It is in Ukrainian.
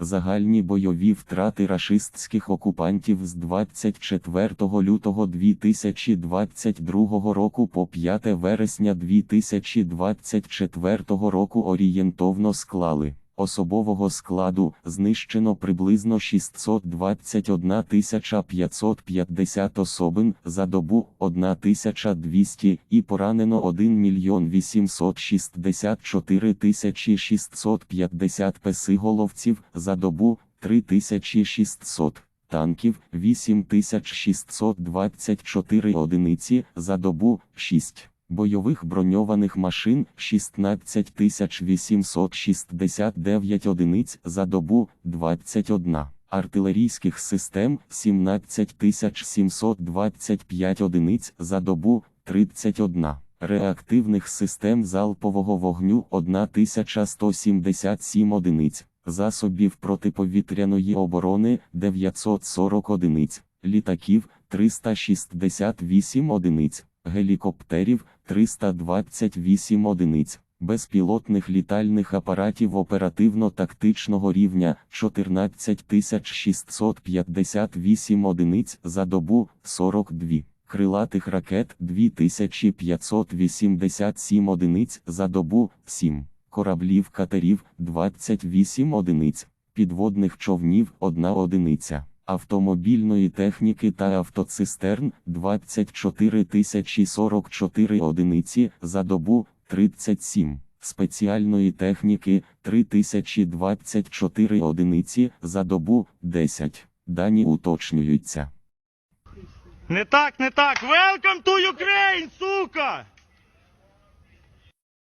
Загальні бойові втрати рашистських окупантів з 24 лютого 2022 року по 5 вересня 2024 року орієнтовно склали. Особового складу знищено приблизно 621 550 особин за добу 1200 і поранено 1 мільйон 864 650 песиголовців за добу 3600 танків 8624 одиниці за добу 6 бойових броньованих машин 16869 одиниць за добу 21, артилерійських систем 17725 одиниць за добу 31, реактивних систем залпового вогню 1177 одиниць, засобів протиповітряної оборони 940 одиниць, літаків 368 одиниць гелікоптерів 328 одиниць, безпілотних літальних апаратів оперативно-тактичного рівня 14658 одиниць за добу 42, крилатих ракет 2587 одиниць за добу 7, кораблів катерів 28 одиниць, підводних човнів 1 одиниця автомобільної техніки та автоцистерн 24 044 одиниці за добу 37, спеціальної техніки 3024 одиниці за добу 10. Дані уточнюються. Не так, не так. Welcome to Ukraine, сука!